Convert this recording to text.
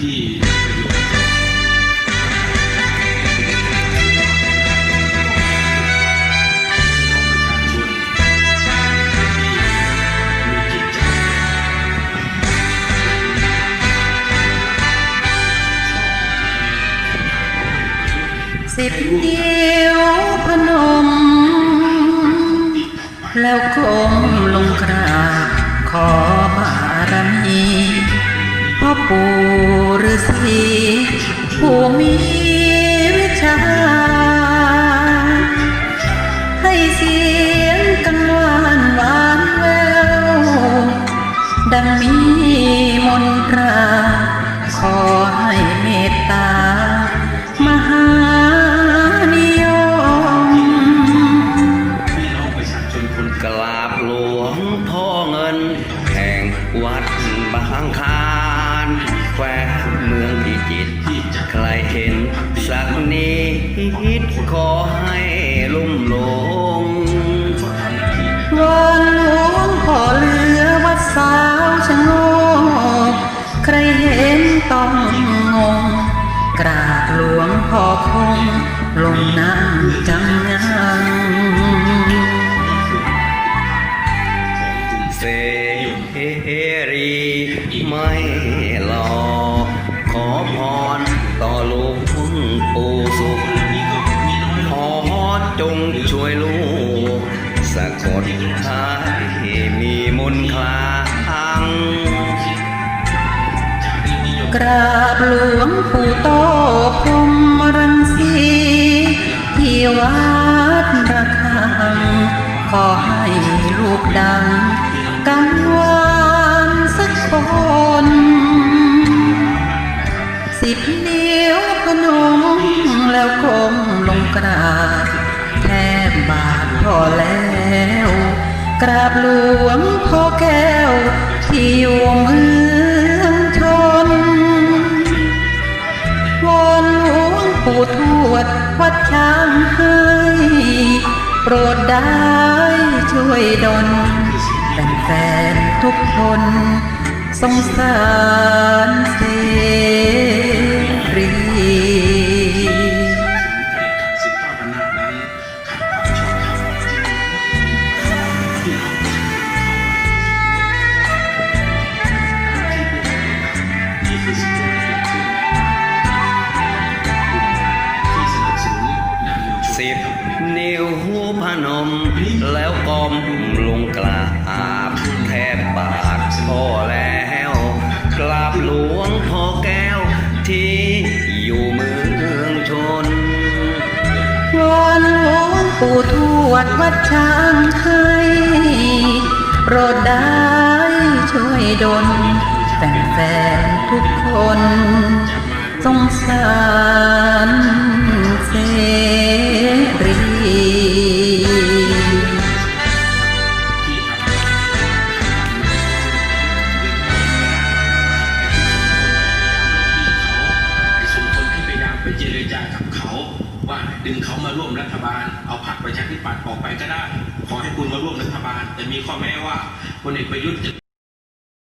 ที่สิบเดียวพนม แล้วก้มลงกราบขอบารมีพ่อปู่ ฤษีผู้มีวิชา ให้เสียงกังวานหวานแวว ดังมีมนตรา ขอให้เมตตา มหานิยมพี่น้องประชาชนคนกราบหลวงพ่อเงิน แห่งวัดบางคาร แควเมืองพิจิตรใครเห็นสักนิดขอให้ลุ่มหลงทำหน้าที่วอนหลวงพ่อเหลือวัดสาวชะโงกใครเห็นต้องงง กราบหลวงพ่อคง ลงนั่งจังงังเสรีไม่ สะกดทายให้มีมนคลางกราบหลวงปู่โตพรมรังสีที่วัดระฆัง ขอให้ลูกดัง กังวานสักคนสิบนิ้วพนมแล้วก้มลงกราบ แทบบาทพอแล้ว กราบหลวงพ่อแก้ว ที่อยู่เมืองชนวอนหลวงปู่ทวดวัดช้างให้โปรดได้ช่วยดลเป็นแฟนทุกคนสงสารเสรี นม แล้วก้มลงกราบแทบบาทพ่อแล้วกราบหลวงพ่อแก้วที่อยู่เมืองชนวอนหลวงปู่ทวดวัดช้างให้โปรดได้ช่วยดลแฟนทุกคนสงสารเสรี มาร่วมรัฐบาล เอาผักประชาธิปัตย์ออกไปก็ได้ ขอให้คุณมาร่วมรัฐบาล แต่มีข้อแม้ว่าพลเอกประยุทธ์จะ